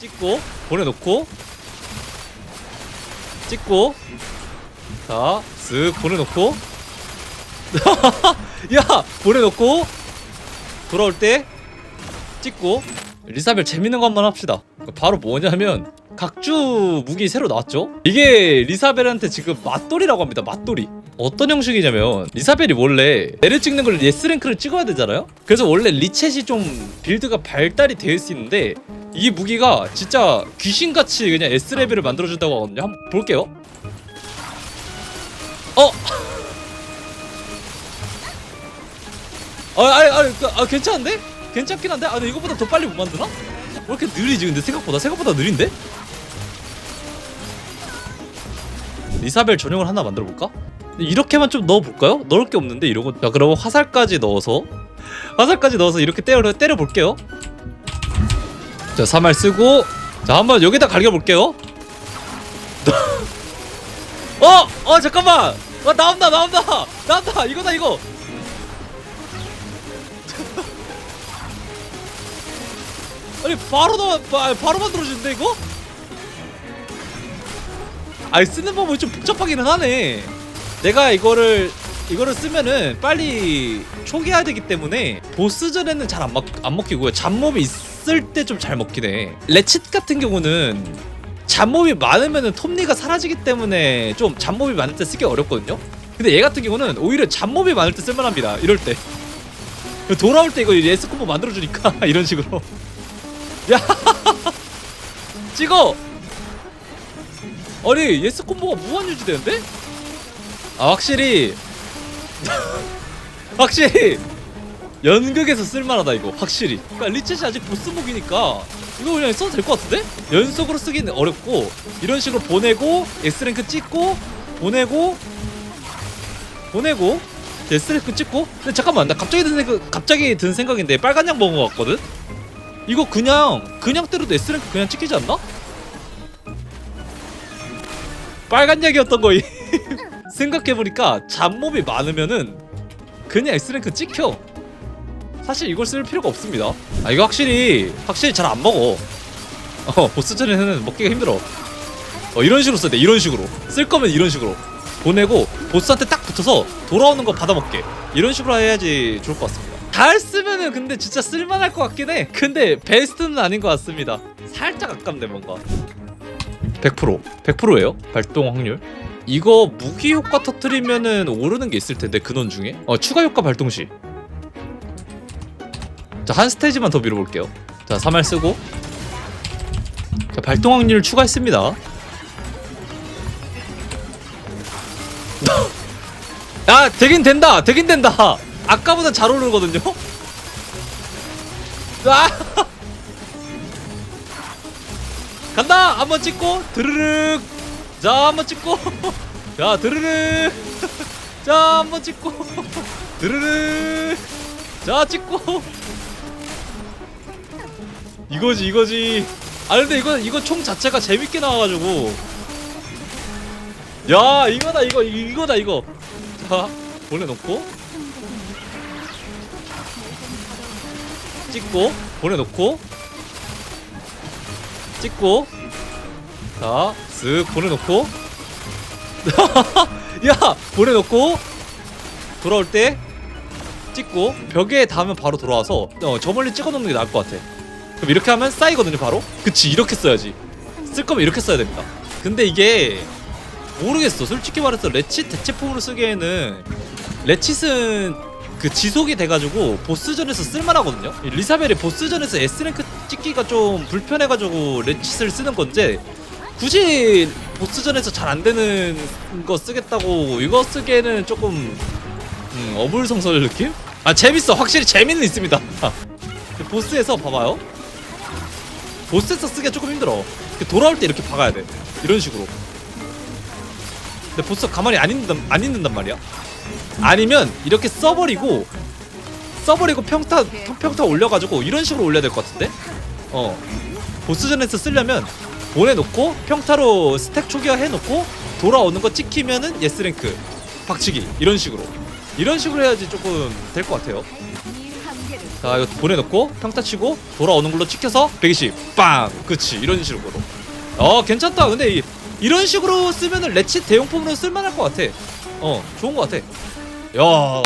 찍고 보내놓고. 찍고. 자쓱 보내놓고. 야 보내놓고. 돌아올 때 찍고. 리사벨 재밌는 거 한번 합시다. 바로 뭐냐면 각주 무기 새로 나왔죠? 이게 리사벨한테 지금 맞돌이라고 합니다 맞돌이 어떤 형식이냐면 리사벨이 원래 내를 찍는 걸 예스랭크를 찍어야 되잖아요 그래서 원래 리챗이 좀 빌드가 발달이 되어 있는데 이 무기가 진짜 귀신같이 그냥 S레벨을 만들어준다고 하거든요 한번 볼게요 어? 아, 아니, 그, 아, 괜찮은데? 괜찮긴 한데? 아, 근데 이거보다 더 빨리 못 만드나? 왜 이렇게 느리지, 근데 생각보다? 생각보다 느린데? 리사벨 전용을 하나 만들어볼까? 이렇게만 좀 넣어볼까요? 넣을 게 없는데, 이러고. 자, 그럼 화살까지 넣어서. 화살까지 넣어서 이렇게 때려, 때려볼게요. 자, 사말 쓰고. 자, 한번 여기다 갈겨볼게요. 어! 어, 잠깐만! 와, 나온다, 나온다! 나온다! 이거다, 이거! 아니 바로 나 바, 바로 만들어지는데 이거? 아니 쓰는 방법이 좀 복잡하기는 하네. 내가 이거를 이거를 쓰면은 빨리 초기화해야 되기 때문에 보스전에는 잘 안 안 먹히고요. 잡몹이 있을 때 좀잘 해. 레칫 같은 경우는 잡몹이 많으면은 톱니가 사라지기 때문에 좀 잡몹이 많을 때 쓰기 어렵거든요. 근데 얘 같은 경우는 오히려 잡몹이 많을 때 쓸만합니다. 이럴 때 돌아올 때 이거 예스 콤보 만들어주니까 이런 식으로. 야 찍어 아니 예스 콤보가 무한 유지되는데? 아 확실히 확실히 연극에서 쓸만하다 이거 확실히 그러니까 리챗이 아직 보스목이니까 이거 그냥 써도 될 것 같은데? 연속으로 쓰기는 어렵고 이런 식으로 보내고 S랭크 찍고 보내고 보내고 S랭크 찍고 근데 잠깐만 나 갑자기 든 생각 갑자기 든 생각인데 빨간 양 먹은 것 같거든? 이거 그냥 그냥 때려도 S랭크 그냥 찍히지 않나? 빨간 약이었던 거이 생각해보니까 잡몹이 많으면은 그냥 S랭크 찍혀. 사실 이걸 쓸 필요가 없습니다. 아 이거 확실히 확실히 잘 안 먹어. 어 보스전에는 먹기가 힘들어. 어 이런 식으로 써야 돼 이런 식으로. 쓸 거면 이런 식으로. 보내고 보스한테 딱 붙어서 돌아오는 거 받아먹게. 이런 식으로 해야지 좋을 것 같습니다. 잘 쓰면은 근데 진짜 쓸만할 것 같긴 해. 근데 베스트는 아닌 것 같습니다. 살짝 아깝네 뭔가 100% 100%예요 발동 확률 이거 무기 효과 터트리면은 오르는 게 있을 텐데 근원 중에 어 추가 효과 발동 시 자, 한 스테이지만 더 밀어볼게요. 자, 3알 쓰고. 자, 발동 확률 추가했습니다. 야, 되긴 된다! 되긴 된다! 아까보다 잘 오르거든요? 아! 간다! 한번 찍고, 드르륵! 자, 한번 찍고, 자, 드르륵! 자, 한번 찍고, 드르륵! 자, 찍고, 이거지 이거지. 아 근데 이거 이거 총 자체가 재밌게 나와가지고. 야 이거다 이거 이- 이거다 이거. 자 보내놓고. 찍고 보내놓고. 찍고 자 쓱 보내놓고. 야 보내놓고 돌아올 때 찍고 벽에 닿으면 바로 돌아와서 어, 저 멀리 찍어놓는 게 나을 것 같아. 그럼 이렇게 하면 쌓이거든요 바로? 그치 이렇게 써야지. 쓸 거면 이렇게 써야 됩니다. 근데 이게 모르겠어. 솔직히 말해서 레칫 대체품으로 쓰기에는 레칫은 그 지속이 돼가지고 보스전에서 쓸만하거든요. 이 리사벨이 보스전에서 S랭크 찍기가 좀 불편해가지고 레칫을 쓰는 건데 굳이 보스전에서 잘 안되는 거 쓰겠다고 이거 쓰기에는 조금 음, 어불성설 느낌? 아 재밌어. 확실히 재미는 있습니다. 보스에서 봐봐요. 보스에서 쓰기가 조금 힘들어. 이렇게 돌아올 때 이렇게 박아야 돼. 이런 식으로. 근데 보스가 가만히 안 있는단, 안 있는단 말이야. 아니면 이렇게 써버리고 써버리고 평타 평타 올려가지고 이런 식으로 올려야 될 것 같은데? 어. 보스전에서 쓰려면 보내놓고 평타로 스택 초기화 해놓고 돌아오는 거 찍히면은 예스랭크 박치기 이런 식으로. 이런 식으로 해야지 조금 될 것 같아요. 자 이거 보내놓고 평타 치고 돌아오는 걸로 찍혀서 120 빵! 그치 이런 식으로. 어 괜찮다. 근데 이, 이런 식으로 쓰면은 레치 대용품으로 쓸만할 것 같아. 어 좋은 것 같아. 야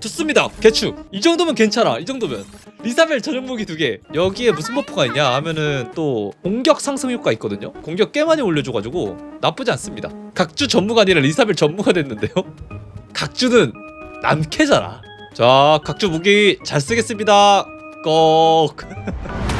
좋습니다. 개추 이 정도면 괜찮아. 이 정도면 리사벨 전용 무기 두 개. 여기에 무슨 버프가 있냐 하면은 또 공격 상승 효과 있거든요. 공격 꽤 많이 올려줘가지고 나쁘지 않습니다. 각주 전무가 아니라 리사벨 전무가 됐는데요. 각주는 남캐잖아. 자 각주 무기 잘 쓰겠습니다. 꺽